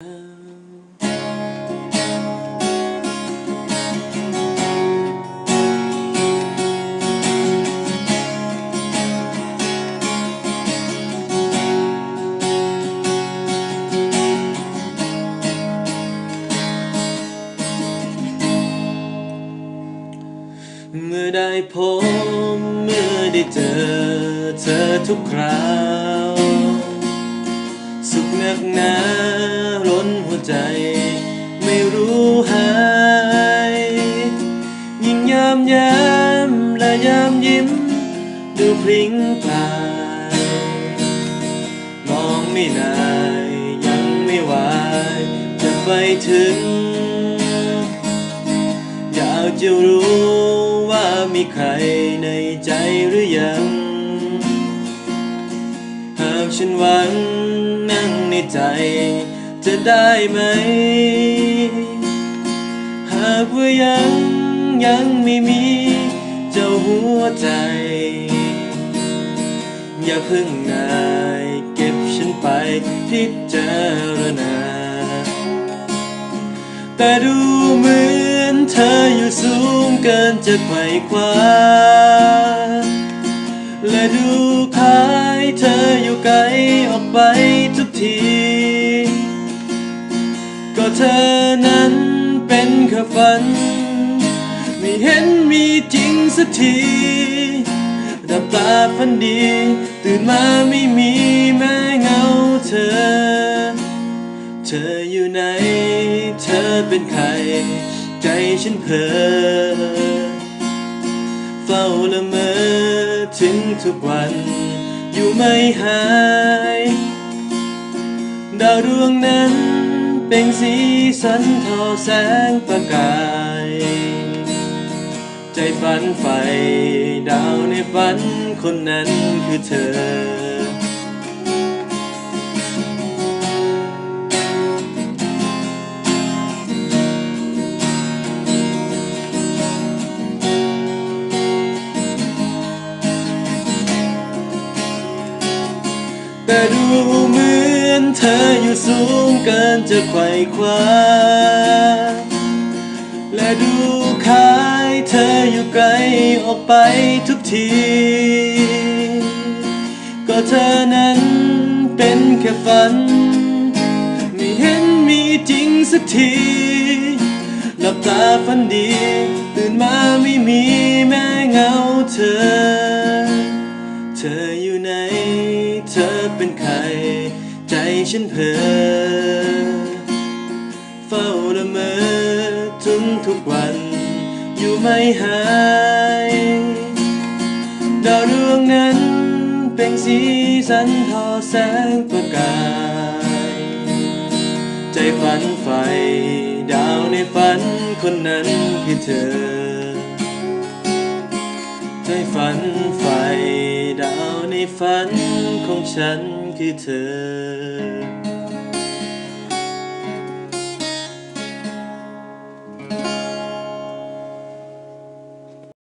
เมื่อได้พบเมื่อได้เจอเธอทุกคราว สุขหนักหนาล้น ใจ ไม่รู้หาย ยิ่งยามยามและยามยิ้ม ดูพริ้งพลามองไม่นายยังไม่ไหวจะไปถึง อยากจะรู้ว่ามีใครในใจหรือยังหากฉันหวังนั่งในใจ จะได้ไหม หากว่ายังยังไม่มีเจ้าหัวใจ อย่าเพิ่งนายเก็บฉันไปพิจารณา แต่ดูเหมือนเธออยู่สูงเกินจะไขว่คว้าและดูคล้ายเธออยู่ไกลออกไปทุกที เธอนั้นเป็นแค่ฝัน ไม่เห็นมีจริงสักทีดับตาฝันดี ตื่นมาไม่มีแม้เงาเธอ เธออยู่ไหน เธอเป็นใคร ใจฉันเพ้อเฝ้าละเมอถึงทุกวัน อยู่ไม่หาย ดาวดวงนั้น เป็นสีสันทอแสงประกาย ใจฝันใฝ่ดาวในฝันคนนั้นคือเธอ แต่ดูมือ นเธออยู่สูงเกินจะไขว่คว้า และดูคายเธออยู่ไกลออกไปทุกที ก็เธอนั้นเป็นแค่ฝัน ไม่เห็นมีจริงสักที หลับตาฝันดี ตื่นมาไม่มีแม้เงาเธอ เธออยู่ไหน เธอเป็นใคร ฉันเพ้อเฝ้าละเมอทุกทุกวัน อยู่ไม่หายดาวดวงนั้นเป็นสีสันทอแสงประกาย ใจฝันใฝ่ดาวในฝันคนนั้นคือเธอ ใจฝันใฝ่ดาวในฝันของฉัน คือเธอ